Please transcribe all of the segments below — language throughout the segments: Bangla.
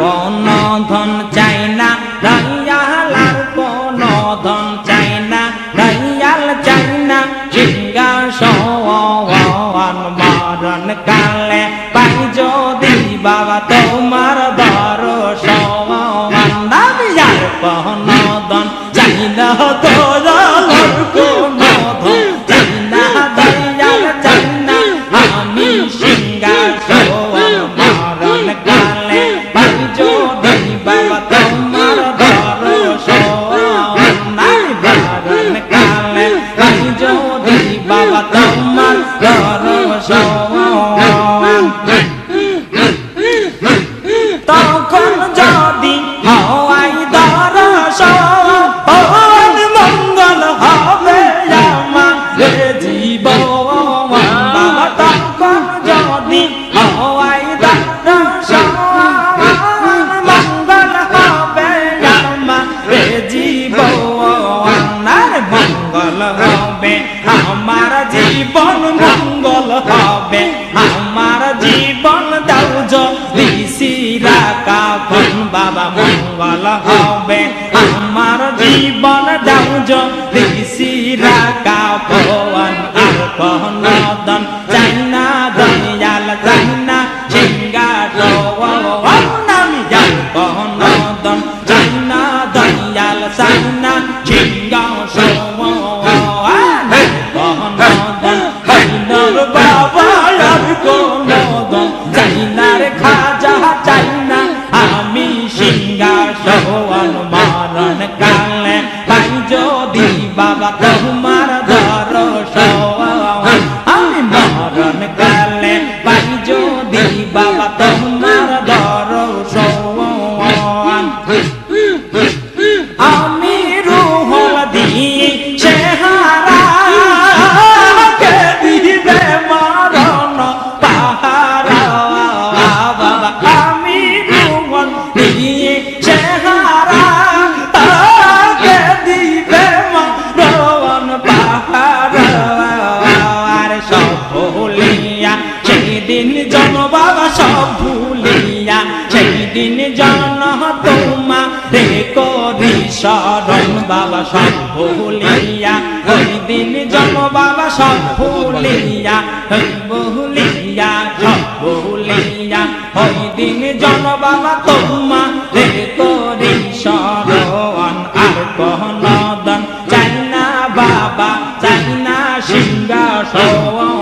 បងនងធនច জীবন দাও জলিসিরা কাফন, বাবা মঙ্গল হবে। আমার জীবন দাও জলিসিরা কাফন আর কহনদন জানা দয়াল জানা সিঙ্গা নাম জান কহনদন জানা দয়াল জানা সিঙ্গা সব সেদিন জানা তোমা রে করি শরণ বাবা সব ভুলিয়া। ওই দিন জন বাবা সব ভুলিয়া। ভুলিয়া, সব ভুলিয়া। ওই দিন জন বাবা তোমা রে করি শরণ আর কহন দন চাই বাবা চাইনা সিংহ সিংহাসন।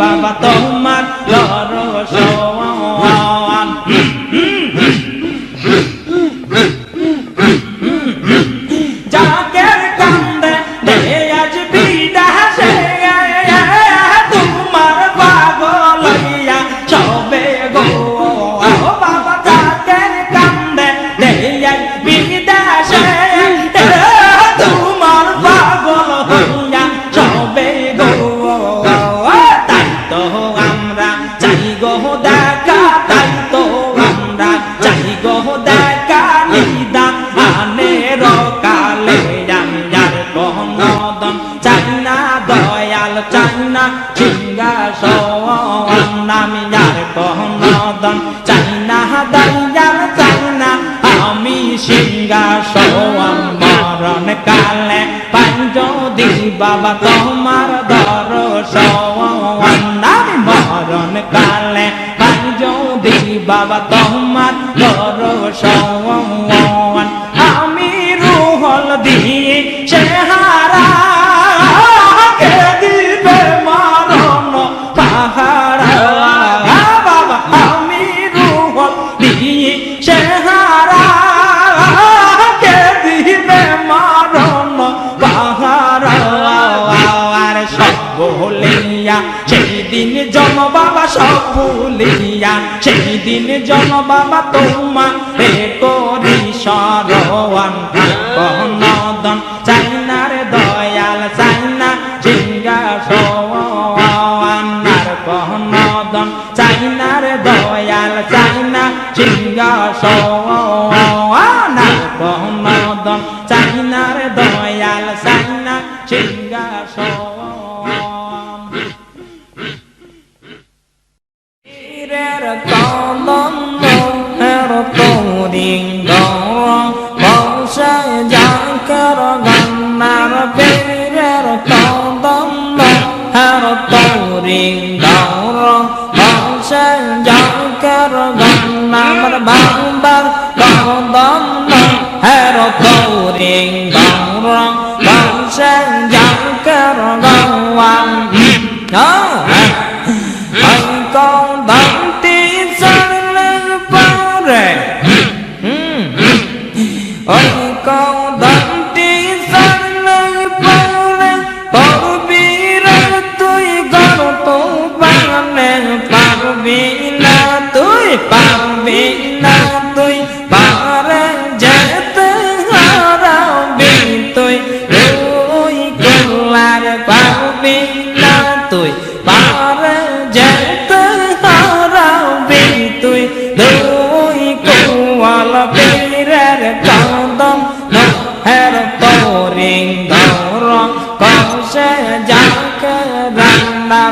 บาบาตอง বাবা তোমার দর্শন মরণ কালে যদি বাবা তোমার দর দর্শন ভুলিয়া সেই দিন জন বাবা সব ভুলিয়া সেই দিন জন বাবা তোমা রে করি সরওয়ান। নদন চাইনার দয়াল চাইনা, জিঙ্গা সওয়ানার কহনদন চাইনার দয়াল চাইনা, জিঙ্গা সওয়ানার কহনদন চাইনার দয়াল চাইনা, জিঙ্গা সওয়ান সে জঙ্কের গন্নামর ভাঙবার গদম হের কৌরিঙ্গ।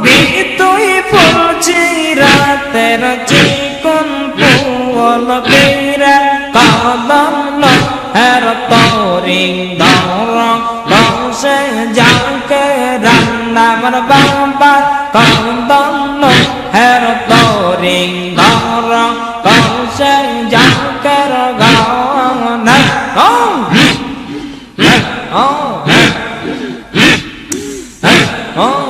ছবি তুই বলছি রাতের চিকন পুল বেরা কাদম লহের তরিং ধরং। বংশে যাকে রান্নামর বাবা। কাদম লহের তরিং ধরং। বংশে যাকে গাওয়ানা গাও Oh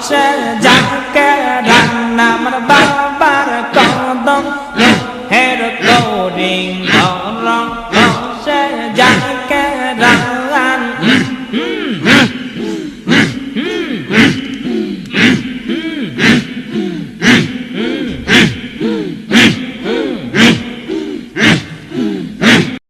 পৌঁছে